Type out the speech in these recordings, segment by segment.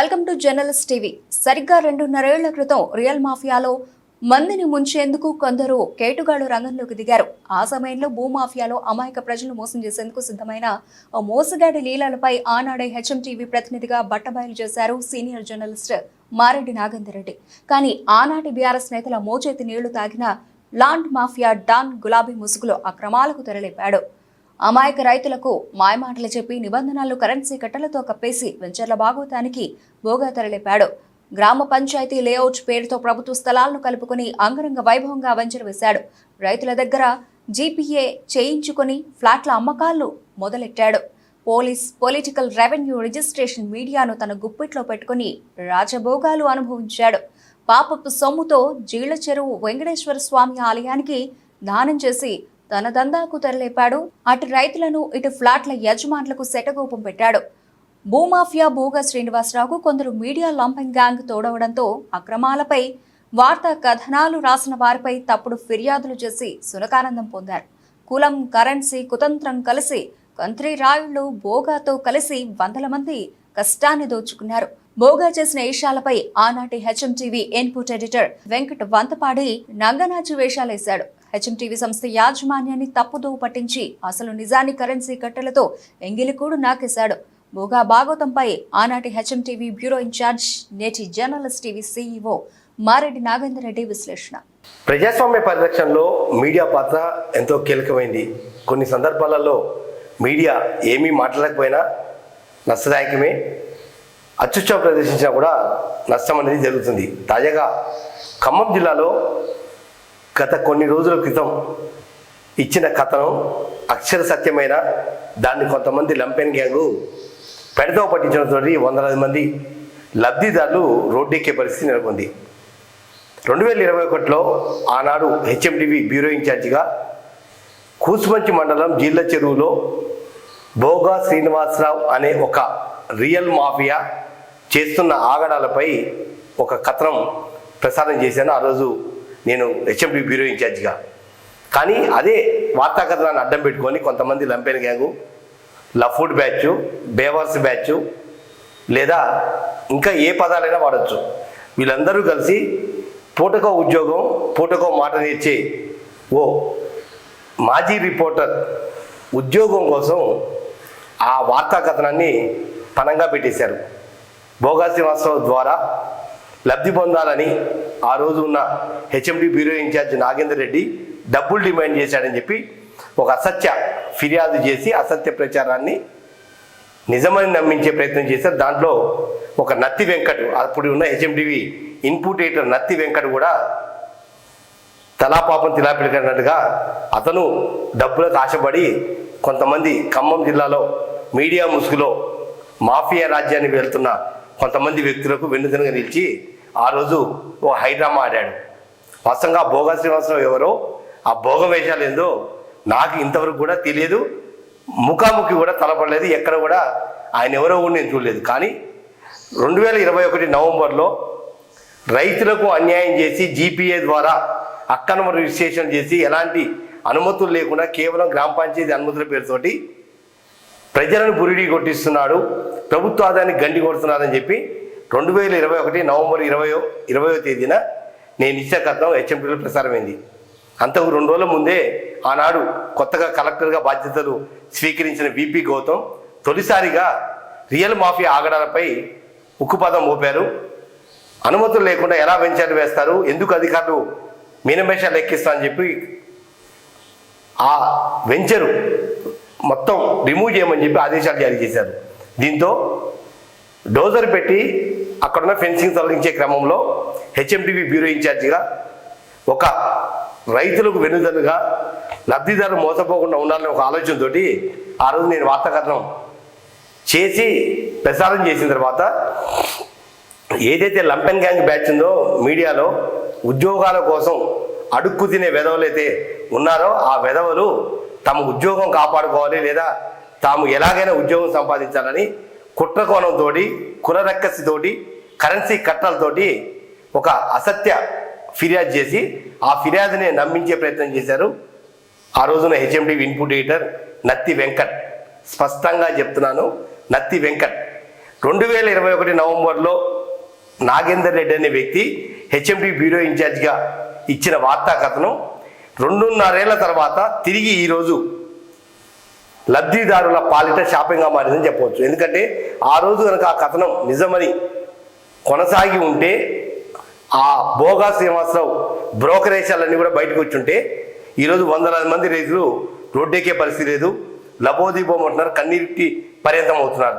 Welcome to journalist TV. సరిగ్గా రెండున్నరేళ్ళ క్రితం real మాఫియాలో మందిని ముంచేందుకు కొందరు కేటుగాళ్ళు రంగంలోకి దిగారు. ఆ సమయంలో భూమాఫియాలో అమాయక ప్రజలు మోసం చేసేందుకు సిద్ధమైన మోసగాడి లీలలపై ఆనాడే హెచ్ఎంటీవీ ప్రతినిధిగా బట్టబయలు చేశారు సీనియర్ జర్నలిస్ట్ మారెడ్డి నాగేందర్ రెడ్డి. కానీ ఆనాటి బీఆర్ఎస్ నేతల మోచేతి నీళ్ళు తాగిన లాండ్ మాఫియా డాన్ గులాబీ ముసుగులో అక్రమాలకు తెరలేపాడు. అమాయక రైతులకు మాయమాటలు చెప్పి నిబంధనలు కరెన్సీ కట్టలతో కప్పేసి వెంచర్ల భాగోతానికి బోగా తరలిపాడు గ్రామ పంచాయతీ లేఅవుట్ పేరుతో ప్రభుత్వ స్థలాలను కలుపుకొని అంగరంగ వైభవంగా వెంచర్ వేశాడు. రైతుల దగ్గర జీపీఏ చేయించుకొని ఫ్లాట్ల అమ్మకాలు మొదలెట్టాడు. పోలీస్ పొలిటికల్ రెవెన్యూ రిజిస్ట్రేషన్ మీడియాను తన గుప్పిట్లో పెట్టుకుని రాజభోగాలు అనుభవించాడు. పాపపు సొమ్ముతో జీళ్ళ చెరువు వెంకటేశ్వర స్వామి ఆలయానికి దానం చేసి తన దందాకు తెరలేపాడు. అటు రైతులను ఇటు ఫ్లాట్ల యజమానులకు శటగోపం పెట్టాడు. భూమాఫియా భూగా శ్రీనివాసరావుకు కొందరు మీడియా లంపింగ్ గ్యాంగ్ తోడవడంతో అక్రమాలపై వార్తా కథనాలు రాసిన వారిపై తప్పుడు ఫిర్యాదులు చేసి సునకానందం పొందారు. కులం కరెన్సీ కుతంత్రం కలిసి కంత్రి రాయుళ్ళు బోగాతో కలిసి వందల మంది కష్టాన్ని దోచుకున్నారు. బోగా చేసిన వేషాలపై ఆనాటి HM TV input editor Venkat వంతపాడి నంగనాచు వేషాలేశాడు. హెచ్ఎం టీవీ సంస్థ యాజమాన్యాన్ని తప్పుదోవ పట్టించి అసలు నిజాన్ని కరెన్సీ కట్టెలతో ఎంగిలికూడు నాకేశాడు. బోగా భాగవతంపై ఆనాటి హెచ్ఎం టీవీ బ్యూరో ఇన్ఛార్జ్ నేటి journalist TV CEO Mareddy Nagender Reddy విశ్లేషణ. ప్రజాస్వామ్య పరిరక్షణలో మీడియా పాత్ర ఎంతో కీలకమైంది. కొన్ని సందర్భాలలో మీడియా ఏమీ మాట్లాడకపోయినా నష్టదాయకమే. అత్యుత్సవం ప్రదర్శించినా కూడా నష్టం అనేది జరుగుతుంది. తాజాగా ఖమ్మం జిల్లాలో గత కొన్ని రోజుల క్రితం ఇచ్చిన కథను అక్షర సత్యమైన దాన్ని కొంతమంది లంపెన్ గ్యాంగు పెడతో పట్టించినటువంటి వందలాది మంది లబ్ధిదారులు రోడ్డెక్కే పరిస్థితి నెలకొంది. రెండు వేల ఇరవై ఒకటిలో ఆనాడు హెచ్ఎండివి బ్యూరో ఇన్ఛార్జిగా కూసుమంచి మండలం జీళ్ళ చెరువులో భోగా శ్రీనివాసరావు అనే ఒక రియల్ మాఫియా చేస్తున్న ఆగడాలపై ఒక కథనం ప్రసారం చేశాను. ఆ రోజు నేను హెచ్ఎండి బ్యూరో ఇన్ఛార్జిగా. కానీ అదే వార్తా కథనాన్ని అడ్డం పెట్టుకొని కొంతమంది లంపెన్ గ్యాంగు లఫుడ్ బ్యాచ్ బేవర్స్ బ్యాచ్ లేదా ఇంకా ఏ పదాలైనా వాడచ్చు. వీళ్ళందరూ కలిసి పూటకో ఉద్యోగం పూటకో మాట నేర్చే ఓ మాజీ రిపోర్టర్ ఉద్యోగం కోసం ఆ వార్తా కథనాన్ని పనంగా పెట్టేశారు. భోగా శ్రీనివాసరావు ద్వారా లబ్ధి పొందాలని ఆ రోజు ఉన్న HMD bureau incharge Nagender Reddy డబ్బులు డిమాండ్ చేశాడని చెప్పి ఒక అసత్య ఫిర్యాదు చేసి అసత్య ప్రచారాన్ని నిజమని నమ్మించే ప్రయత్నం చేశారు. దాంట్లో ఒక నత్తి వెంకట్ అప్పుడు ఉన్న హెచ్ఎండివి ఇన్పుట్ నత్తి వెంకట్ కూడా తలాపాపం తిలాపిడికన్నట్టుగా అతను డబ్బులకు ఆశపడి కొంతమంది ఖమ్మం జిల్లాలో మీడియా ముసుగులో మాఫియా రాజ్యానికి వెళ్తున్న కొంతమంది వ్యక్తులకు వెన్నుదనగా నిలిచి ఆ రోజు ఓ హైడ్రామా ఆడాడు. వాస్తవంగా భోగ శ్రీనివాసరావు ఎవరో ఆ భోగ వేషాలు ఏందో నాకు ఇంతవరకు కూడా తెలియదు. ముఖాముఖి కూడా తలపడలేదు. ఎక్కడ కూడా ఆయన ఎవరో కూడా నేను చూడలేదు. కానీ రెండు వేల ఇరవై ఒకటి నవంబర్లో రైతులకు అన్యాయం చేసి జీపీఏ ద్వారా అక్రమ రిజిస్ట్రేషన్ చేసి ఎలాంటి అనుమతులు లేకుండా కేవలం గ్రామ పంచాయతీ అనుమతుల పేరుతోటి ప్రజలను బురిడి కొట్టిస్తున్నాడు ప్రభుత్వ ఆదాయానికి గండి కొడుతున్నాడని చెప్పి రెండు వేల ఇరవై ఒకటి నవంబర్ ఇరవయో ఇరవయో తేదీన నేను ఇచ్చే కథనం హెచ్ఎంపీలో ప్రసారమైంది. అంతకు రెండు రోజుల ముందే ఆనాడు కొత్తగా కలెక్టర్గా బాధ్యతలు స్వీకరించిన విపి గౌతమ్ తొలిసారిగా రియల్ మాఫియా ఆగడాలపై ఉక్కుపాదం మోపారు. అనుమతులు లేకుండా ఎలా వెంచర్లు వేస్తారు ఎందుకు అధికారులు మీనమేషాలు ఎక్కిస్తా అని చెప్పి ఆ వెంచరు మొత్తం రిమూవ్ చేయమని చెప్పి ఆదేశాలు జారీ చేశారు. దీంతో డోజర్ పెట్టి అక్కడున్న ఫెన్సింగ్ తొలగించే క్రమంలో హెచ్ఎండిబి బ్యూరో ఇన్ఛార్జిగా ఒక రైతులకు వెనుదలుగా లబ్ధిదారులు మోసపోకుండా ఉండాలని ఒక ఆలోచనతోటి ఆ రోజు నేను వార్తాకథనం చేసి ప్రసారం చేసిన తర్వాత ఏదైతే లంపెన్ గ్యాంగ్ బ్యాచ్ ఉందో మీడియాలో ఉద్యోగాల కోసం అడుక్కు తినే వెధవలైతే ఉన్నారో ఆ వెధవలు తమ ఉద్యోగం కాపాడుకోవాలి లేదా తాము ఎలాగైనా ఉద్యోగం సంపాదించాలని కుట్రకోణంతో కులరక్కసితోటి కరెన్సీ కట్టలతోటి ఒక అసత్య ఫిర్యాదు చేసి ఆ ఫిర్యాదుని నమ్మించే ప్రయత్నం చేశారు. ఆ రోజున హెచ్ఎండి ఇన్పుట్ ఎడిటర్ నత్తి వెంకట్. స్పష్టంగా చెప్తున్నాను నత్తి వెంకట్. రెండు వేల ఇరవై ఒకటి నవంబర్లో నాగేందర్ రెడ్డి అనే వ్యక్తి హెచ్ఎండి బ్యూరో ఇన్ఛార్జ్గా ఇచ్చిన వార్తా కథను రెండున్నరేళ్ళ తర్వాత తిరిగి ఈరోజు లబ్ధిదారుల పాలిట శాపంగా మారిందని చెప్పవచ్చు. ఎందుకంటే ఆ రోజు కనుక ఆ కథనం నిజమని కొనసాగి ఉంటే ఆ భోగా శ్రీనివాసరావు బ్రోకరేజాలన్నీ కూడా బయటకు వచ్చి ఉంటే ఈరోజు వందలాది మంది రైతులు రోడ్డెక్కే పరిస్థితి లేదు. లబోదీపం అంటున్నారు కన్నీటి పర్యంతం అవుతున్నారు.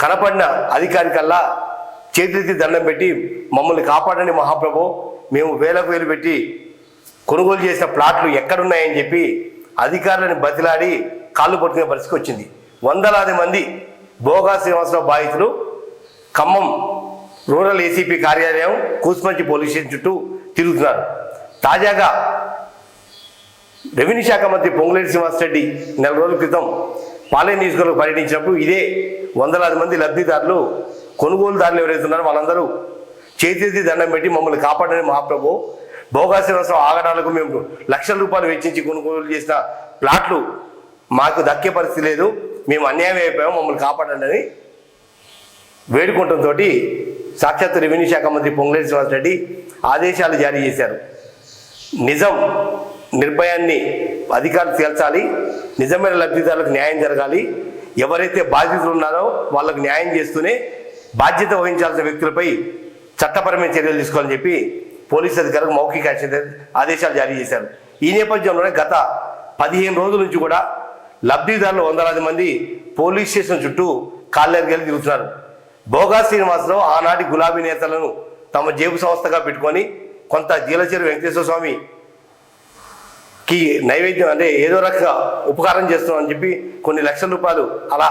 కనపడిన అధికారికల్లా చేతులెత్తి దండం పెట్టి మమ్మల్ని కాపాడండి మహాప్రభు మేము వేలకు వేలు పెట్టి కొనుగోలు చేసిన ప్లాట్లు ఎక్కడున్నాయని చెప్పి అధికారులను బతిలాడి కాళ్ళు పట్టుకునే పరిస్థితి వచ్చింది. వందలాది మంది భోగా శ్రీనివాసరావు బాధితులు ఖమ్మం రూరల్ ఏసీపీ కార్యాలయం కూసుమంచి పోలీస్ స్టేషన్ చుట్టూ తిరుగుతున్నారు. తాజాగా రెవెన్యూ శాఖ మంత్రి పొంగులేటి శ్రీనివాసరెడ్డి నెల రోజుల క్రితం పాలెం నియోజకవర్గం పర్యటించినప్పుడు ఇదే వందలాది మంది లబ్ధిదారులు కొనుగోలుదారులు ఎవరైతే ఉన్నారో వాళ్ళందరూ చేతి దండం పెట్టి మమ్మల్ని కాపాడని మహాప్రభు. భోగా శ్రీనివాసరావు ఆగడాలకు మేము లక్షల రూపాయలు వెచ్చించి కొనుగోలు చేసిన ప్లాట్లు మాకు దక్కే పరిస్థితి లేదు. మేము అన్యాయం అయిపోయాము మమ్మల్ని కాపాడండి అని వేడుకుంటంతో సాక్షాత్ రెవెన్యూ శాఖ మంత్రి పొంగులేటి శ్రీనివాసరెడ్డి ఆదేశాలు జారీ చేశారు. నిజం నిర్భయాన్ని అధికారులు తేల్చాలి నిజమైన లబ్ధిదారులకు న్యాయం జరగాలి ఎవరైతే బాధితులు ఉన్నారో వాళ్ళకు న్యాయం చేస్తూనే బాధ్యత వహించాల్సిన వ్యక్తులపై చట్టపరమైన చర్యలు తీసుకోవాలని చెప్పి పోలీసు అధికారులకు మౌఖిక ఆదేశాలు జారీ చేశారు. ఈ నేపథ్యంలోనే గత పదిహేను రోజుల నుంచి కూడా లబ్ధిదారులు వందలాది మంది పోలీస్ స్టేషన్ చుట్టూ కాళ్ళెరిగేలు తిరుగుతున్నారు. భోగా శ్రీనివాసరావు ఆనాటి గులాబీ నేతలను తమ జేబు సంస్థగా పెట్టుకొని కొంత జీలచేరు వెంకటేశ్వర స్వామి కి నైవేద్యం అంటే ఏదో రకంగా ఉపకారం చేస్తున్నాం అని చెప్పి కొన్ని లక్షల రూపాయలు అలా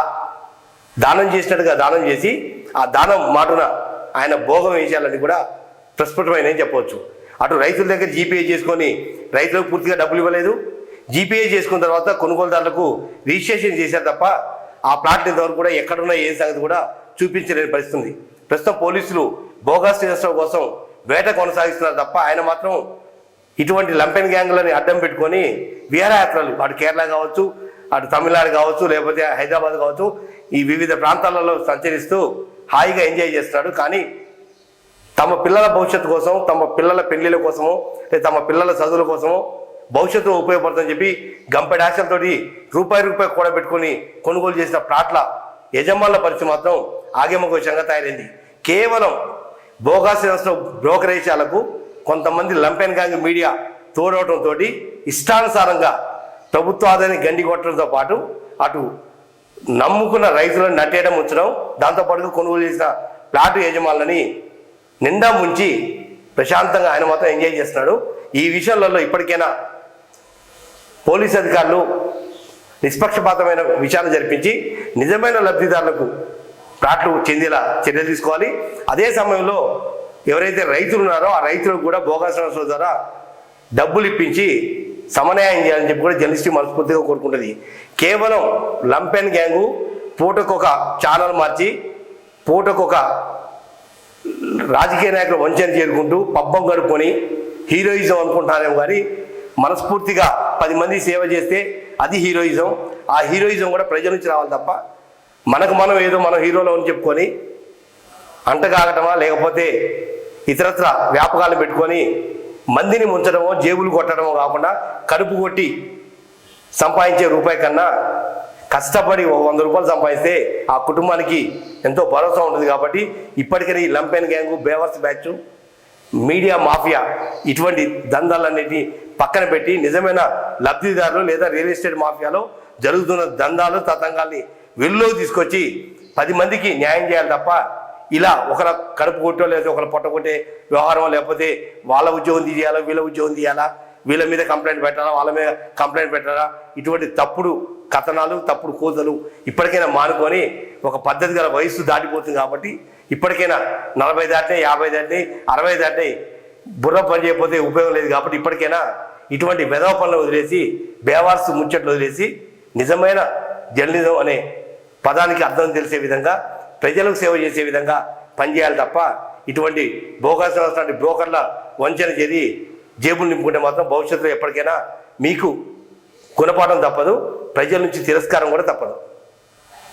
దానం చేసినట్టుగా దానం చేసి ఆ దానం మాటున ఆయన భోగం వేసేయాలని కూడా ప్రస్ఫుటమైన చెప్పవచ్చు. అటు రైతుల దగ్గర జీపీఏ చేసుకొని రైతులకు పూర్తిగా డబ్బులు ఇవ్వలేదు. జీపీఏ చేసుకున్న తర్వాత కొనుగోలుదారులకు రిజిస్ట్రేషన్ చేశారు తప్ప ఆ ప్లాట్ ఇంతవరకు కూడా ఎక్కడున్నా ఏం సంగతి కూడా చూపించలేని పరిస్థితుంది. ప్రస్తుతం పోలీసులు బోగా శ్రీనివాసరావు కోసం వేట కొనసాగిస్తున్నారు తప్ప ఆయన మాత్రం ఇటువంటి లంపెన్ గ్యాంగ్లని అడ్డం పెట్టుకొని విహారయాత్రలు అటు కేరళ కావచ్చు అటు తమిళనాడు కావచ్చు లేకపోతే హైదరాబాద్ కావచ్చు ఈ వివిధ ప్రాంతాలలో సంచరిస్తూ హాయిగా ఎంజాయ్ చేస్తున్నాడు. కానీ తమ పిల్లల భవిష్యత్తు కోసం తమ పిల్లల పెళ్ళిళ్ళ కోసము లేదా తమ పిల్లల చదువుల కోసము భవిష్యత్తు ఉపయోగపడుతుందని చెప్పి గంపెడి రూపాయి రూపాయి రూపాయి కూడబెట్టుకొని కొనుగోలు చేసిన ప్లాట్ల యజమానుల పరిస్థితి మాత్రం ఆగేమక విషయంగా తయారైంది. కేవలం భోగాశ్రమ బ్రోకరేజాలకు కొంతమంది లంపెన్ గ్యాంగ్ మీడియా తోడవటంతో ఇష్టానుసారంగా ప్రభుత్వ ఆదాయాన్ని గండి కొట్టడంతో పాటు అటు నమ్ముకున్న రైతులను నట్టేయడం ఉంచడం దాంతోపాటుగా కొనుగోలు చేసిన ప్లాటు యజమానులని నిండా ముంచి ప్రశాంతంగా ఆయన మాత్రం ఎంజాయ్ చేస్తున్నాడు. ఈ విషయాలలో ఇప్పటికైనా పోలీస్ అధికారులు నిష్పక్షపాతమైన విచారణ జరిపించి నిజమైన లబ్ధిదారులకు ప్లాట్లు చెందేలా చర్యలు తీసుకోవాలి. అదే సమయంలో ఎవరైతే రైతులు ఉన్నారో ఆ రైతులకు కూడా భోగాసన ద్వారా డబ్బులు ఇప్పించి సమన్యాయం చేయాలని చెప్పి కూడా జర్నలిస్ట్ మనస్ఫూర్తిగా కోరుకుంటుంది. కేవలం లంపెన్ గ్యాంగు పూటకొక ఛానల్ మార్చి పూటకొక రాజకీయ నాయకులు వంచన చేరుకుంటూ పబ్బం గడుపుకొని హీరోయిజం అనుకుంటానేమో కానీ మనస్ఫూర్తిగా పది మంది సేవ చేస్తే అది హీరోయిజం. ఆ హీరోయిజం కూడా ప్రజల నుంచి రావాలి తప్ప మనకు మనం ఏదో మనం హీరోలో అని చెప్పుకొని అంటగాగటమా లేకపోతే ఇతరత్ర వ్యాపకాలు పెట్టుకొని మందిని ముంచడమో జేబులు కొట్టడమో కాకుండా కడుపు కొట్టి సంపాదించే రూపాయి కన్నా కష్టపడి ఓ వంద రూపాయలు సంపాదిస్తే ఆ కుటుంబానికి ఎంతో భరోసా ఉంటుంది కాబట్టి ఇప్పటికైనా ఈ లంపెన్ గ్యాంగు బేవర్స్ బ్యాచ్ మీడియా మాఫియా ఇటువంటి దందాలన్నిటిని పక్కన పెట్టి నిజమైన లబ్ధిదారులు లేదా రియల్ ఎస్టేట్ మాఫియాలో జరుగుతున్న దందాలు తతంగాల్ని వెలుగులోకి తీసుకొచ్చి పది మందికి న్యాయం చేయాలి తప్ప ఇలా ఒకరు కడుపు కొట్టో లేదా ఒకరు పొట్ట కొట్టే వ్యవహారం లేకపోతే వాళ్ళ ఉద్యోగం తీయాలా వీళ్ళ ఉద్యోగం తీయాలా వీళ్ళ మీద కంప్లైంట్ పెట్టాలా? వాళ్ళ మీద కంప్లైంట్ పెట్టాలా? ఇటువంటి తప్పుడు కథనాలు తప్పుడు కోతలు ఇప్పటికైనా మానుకొని ఒక పద్ధతి గల వయస్సు దాటిపోతుంది కాబట్టి ఇప్పటికైనా నలభై దాటినాయి యాభై దాటినాయి అరవై దాటినాయి బుర్ర పని చేయకపోతే ఉపయోగం లేదు కాబట్టి ఇప్పటికైనా ఇటువంటి వెధవ పనులు వదిలేసి బేవార్సు ముచ్చట్లు వదిలేసి నిజమైన జర్నలిజం అనే పదానికి అర్థం తెలిసే విధంగా ప్రజలకు సేవ చేసే విధంగా పనిచేయాలి తప్ప ఇటువంటి బోగాసిన బ్రోకర్ల వంచన చేసి జేబులు నింపుకుంటే మాత్రం భవిష్యత్తులో ఎప్పటికైనా మీకు గుణపాఠం తప్పదు ప్రజల నుంచి తిరస్కారం కూడా తప్పదు.